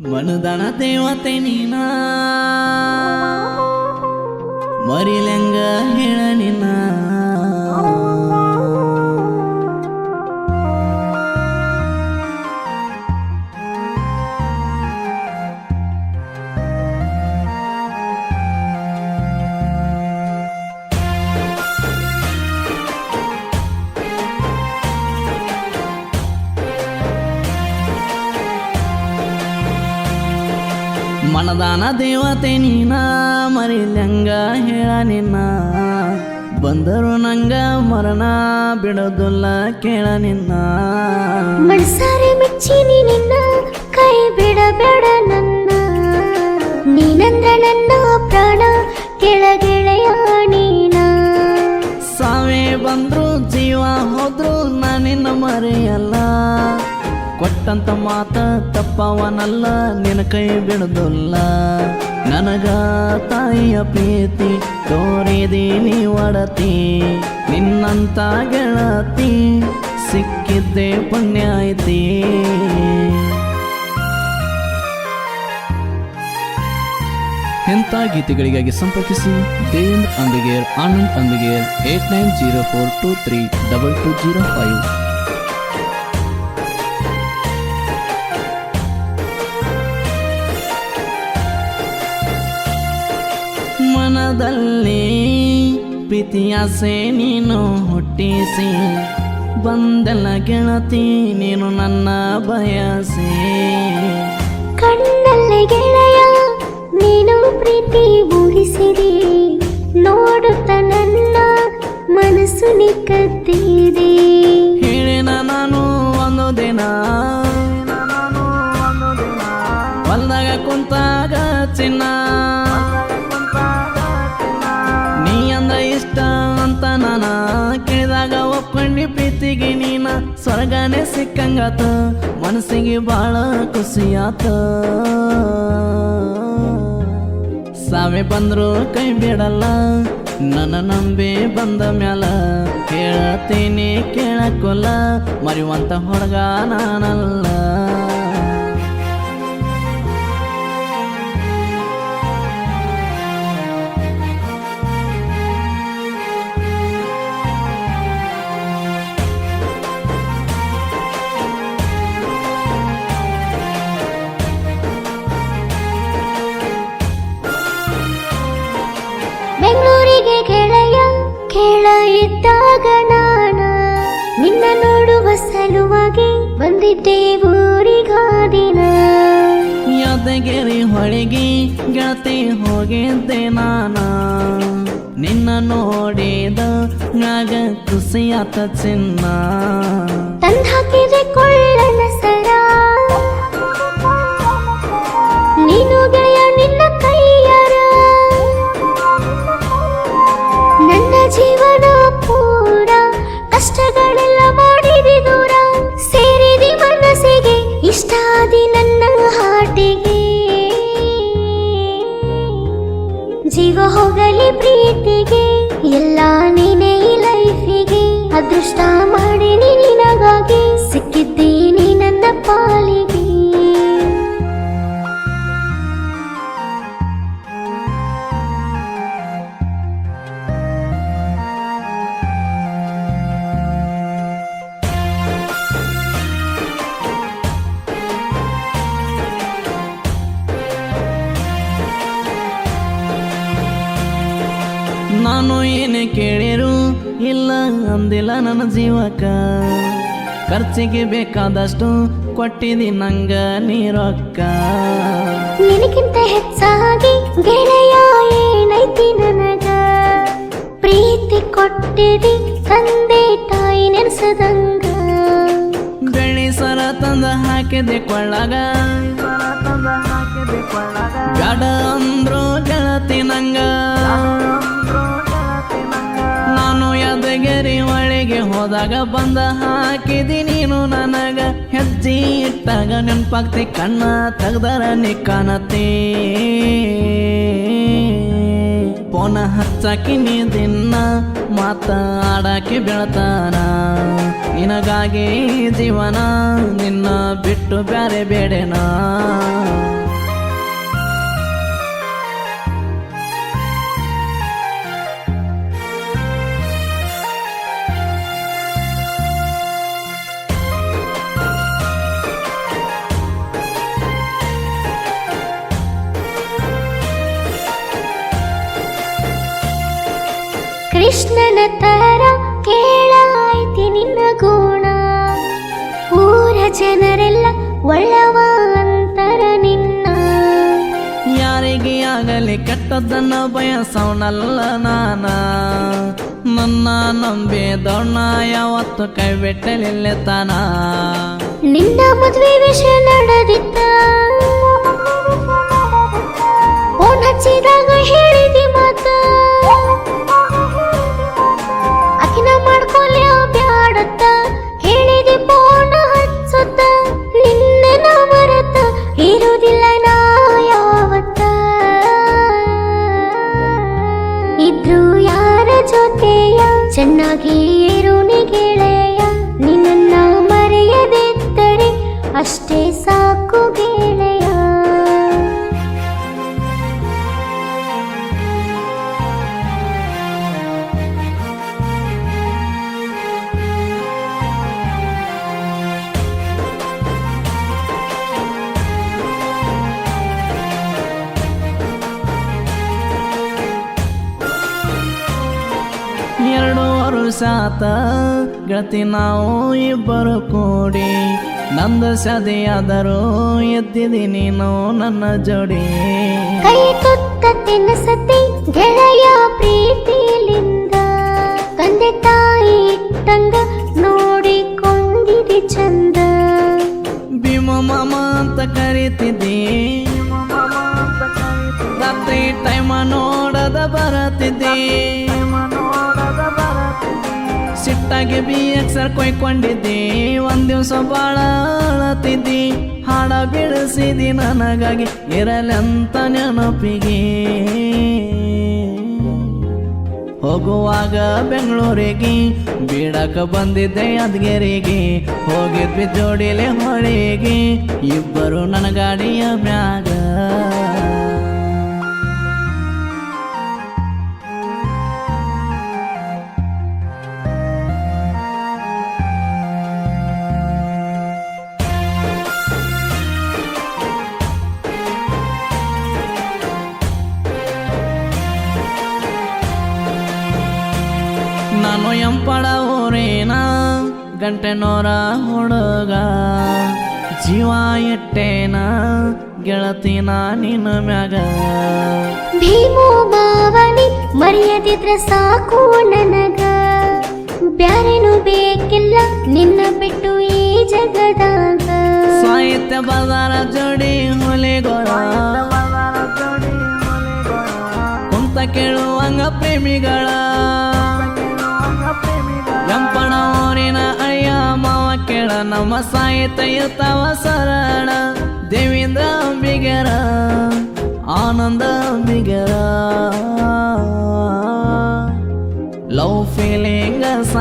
ಮನದನ ದೇವತೆ ನೀನ. ಮರಿಲಂಗ ಹೇಳ ನಿನ್ನ. ಮನದಾನ ದೇವತೆ ನೀನ ಮರಿಲೆಂಗ ಹೇಳ ನಿನ್ನ. ಬಂದರು ನಂಗ ಮರಣ ಬಿಡೋದಿಲ್ಲ ಕೇಳ ನಿನ್ನ. ಮನಸಾರೆ ಮೆಚ್ಚಿ ನಿನ್ನ ಕೈ ಬಿಡಬೇಡ ನನ್ನ. ನೀನಂದ್ರ ನನ್ನ ಪ್ರಾಣ ಕೆಳಗೆಳೆಯ ನೀನ. ಸಾವೇ ಬಂದ್ರು ಜೀವ ಹೋದ್ರು ನಾನಿನ್ನ ಮರೆಯಲ್ಲ. ಕೊಟ್ಟಂತ ಮಾತ ತಪ್ಪವನಲ್ಲ, ನಿನ್ನ ಕೈ ಬಿಡದಲ್ಲ ನನಗ ತಾಯಿಯ ಪ್ರೀತಿ ತೋರಿದಿ ನೀ ಒಡತಿ, ನಿನ್ನಂತ ಗೆಳತಿ ಸಿಕ್ಕಿದ್ದೆ ಪುಣ್ಯ ಐತಿ. ಇಂಥ ಗೀತೆಗಳಿಗಾಗಿ ಸಂಪರ್ಕಿಸಿ Devendra Ambiger Anand Ambiger eight nine zero four two three double two zero five. ಮನದಲ್ಲಿ ಪ್ರೀತಿಯಾಸೆ ನೀನು ಹುಟ್ಟಿಸಿ ಬಂದೆಲ್ಲ ಗೆಳತಿ ನೀನು ನನ್ನ ಬಯಸಿ. ಕಣ್ಣಲ್ಲಿ ಗೆಳೆಯ ನೀನು ಪ್ರೀತಿ ಊಹಿಸಿರಿ. ನೋಡುತ್ತ ನನ್ನ ಮನಸ್ಸು ನಿಕ್ಕತ್ತೀರಿ. ಹೇಳಿನ ನಾನು ಒಂದು ದಿನ ಸ್ವರ್ಗನೇ ಸಿಕ್ಕಂಗಾತ, ಮನಸ್ಸಿಗೆ ಬಹಳ ಖುಷಿಯಾತ. ಸಾವೆ ಬಂದ್ರು ಕೈ ಬಿಡಲ್ಲ, ನನ್ನ ನಂಬಿ ಬಂದ ಮ್ಯಾಲ. ಕೇಳತೀನಿ ಕೇಳಕ್ಕೊಲ್ಲ ಮರಿವಂತ ಹೊರಗ ನಾನಲ್ಲ. ಇದ್ದಾಗ ನಾನ ನಿನ್ನ ನೋಡುವ ಸಲುವಾಗಿ ಬಂದಿದ್ದೆ ಊರಿಗಾದಿನ. ಯಾದಗಿರಿ ಹೊಳಿಗೆ ಗೆಳತಿ ಹೋಗಿದ್ದೆ ನಾನ. ನಿನ್ನ ನೋಡಿದ ನಾಗ ಖುಷಿಯಾತ ಚಿನ್ನ. ತಂದಾಕಿದೆ ಕೊಳ್ಳನ ಪ್ರೀತಿಗೆ ಎಲ್ಲ ನೀನೇ ಲೈಫಿಗೆ. ಅದೃಷ್ಟ ಮಾಡಿ ನಿನಗಾಗಿ. ಸಿಕ್ಕಿದ್ದೀನಿ ನನ್ನ ಪಾಲಿಗೆ. ನಾನು ಏನೇ ಕೇಳಿರು ಇಲ್ಲ ಅಂದಿಲ್ಲ ನನ್ನ ಜೀವಕ ಖರ್ಚಿಗೆ ಬೇಕಾದಷ್ಟು ಕೊಟ್ಟಿದಿ ನಂಗ ನೀರೊಕ್ಕ. ನಿನಗಿಂತ ಹೆಚ್ಚಾಗಿ ಗೆಳೆಯ ಏನೈತಿ ನನಗ? ಪ್ರೀತಿ ಕೊಟ್ಟಿದಿ ತಂದೆ ತಾಯಿ ನೆನೆಸದಂಗ. ಸರ ತಂದ ಹಾಕಿದೆ ಕೊಳ್ಳಾಗ. ಬ್ಯಾಡ ಅಂದ್ರು ಗೆಳತಿ ನಂಗ. ಹೋದಾಗ ಬಂದ ಹಾಕಿದಿ ನೀನು ನನಗ. ಹೆಜ್ಜಿ ಇಟ್ಟಾಗ ನೆನ್ಪಾಗ್ತಿ, ಕಣ್ಣ ತೆಗ್ದರ ನೀ ಕಾಣತಿ. ಪೋನ ಹಚ್ಚಾಕಿ ನೀ ದಿನ ಮಾತಾಡಕ್ಕೆ ಬೆಳತಾನ. ನಿನಗಾಗಿ ಜೀವನ ನಿನ್ನ ಬಿಟ್ಟು ಬ್ಯಾರೆ ಬೇಡೆನಾ? ತರ ಕೇಳಾಯ್ತಿ ನಿನ್ನ ಗುಣ. ಊರ ಜನರೆಲ್ಲ ಒಳ್ಳವ ಅಂತರ ನಿನ್ನ. ಯಾರಿಗೆ ಆಗಲಿ ಕೆಟ್ಟದ್ದನ್ನ ಬಯಸವನಲ್ಲ ನಾನ. ನನ್ನ ನಂಬಿ ದೊಣ್ಣ ಯಾವತ್ತು ಕೈ ಬಿಟ್ಟಲಿಲ್ಲ ತಾನ ನಿನ್ನ ಮದ್ವೆ ವಿಷಯ ನಡೆದಿತ್ತ. ಹೇಳಿದಿ ಮಾತ ಅಷ್ಟೇ ಸಾಕು ಗೆಳೆಯ. ಎರಡು ವರ್ಷ ಆತ ಗೆಳತಿ ನಾವು ಇಬ್ಬರು ಕೂಡಿ ನಂದು ಸದೆಯಾದರೂ ಎದ್ದಿದಿ ನೀನು ನನ್ನ ಜೋಡಿ. ಕೈ ತುತ್ತ ತಿನ್ನಿಸತಿ ಗೆಳೆಯ ಪ್ರೀತಿಲಿಂದ ತಂದೆ ತಾಯಿ ಇಟ್ಟಂಗ ನೋಡಿಕೊಂಡಿರಿ ಚಂದ. ಭೀಮ ಮಾಮ ಅಂತ ಕರಿತಿದ್ದಿ. ರಾತ್ರಿ ಟೈಮ ನೋಡದ ಬರತಿದ್ದಿ. ಸಿಟ್ಟಾಗಿ ಬಿ ಎಕ್ಸರ್ ಕೊಯ್ಕೊಂಡಿದ್ದಿ. ಒಂದ್ ದಿವ್ಸ ಬಾಳ ಅಳತಿದ್ದಿ ಹಾಡ ಬಿಡಿಸಿದಿ ನನಗಾಗಿ. ಇರಲೆಂತ ನೆನಪಿಗೆ. ಹೋಗುವಾಗ ಬೆಂಗಳೂರಿಗೆ, ಬೀಡಕ ಬಂದಿದ್ದೆ ಅದ್ಗೆರಿಗೆ ಹೋಗಿದ್ವಿ ಜೋಡಿಲೆ ಹೊಳಿಗೆ. ಇಬ್ಬರು ನನ್ನ ಗಾಡಿಯ ಮ್ಯಾಗ. ನಾನು ಎಂಪಡ ಊರೇನ ಗಂಟೆ ನೋರ ಹುಡುಗ. ಜೀವ ಇಟ್ಟೇನ ಗೆಳತಿನ ನಿನ್ನ ಮ್ಯಾಗ. ಭೀಮೋ ಬಾವನಿ ಮರೆಯದಿದ್ರ ಸಾಕು ನನಗ. ಬ್ಯಾರೇನು ಬೇಕಿಲ್ಲ ನಿನ್ನ ಬಿಟ್ಟು ಈ ಜಗದಾಗ ಸಾಹಿತ್ಯ ಬಜಾರ ಜೋಡಿ ಹುಲಿಗೋಳ ಕುಂತ ಕೇಳುವಂಗ ಪ್ರೇಮಿಗಳ. ನಮ್ಮ ಸಾಯಿತಯ ತವ ಸರಣ. ದೇವಿಂದ ಅಂಬಿಗರ ಆನಂದ ಅಂಬಿಗರ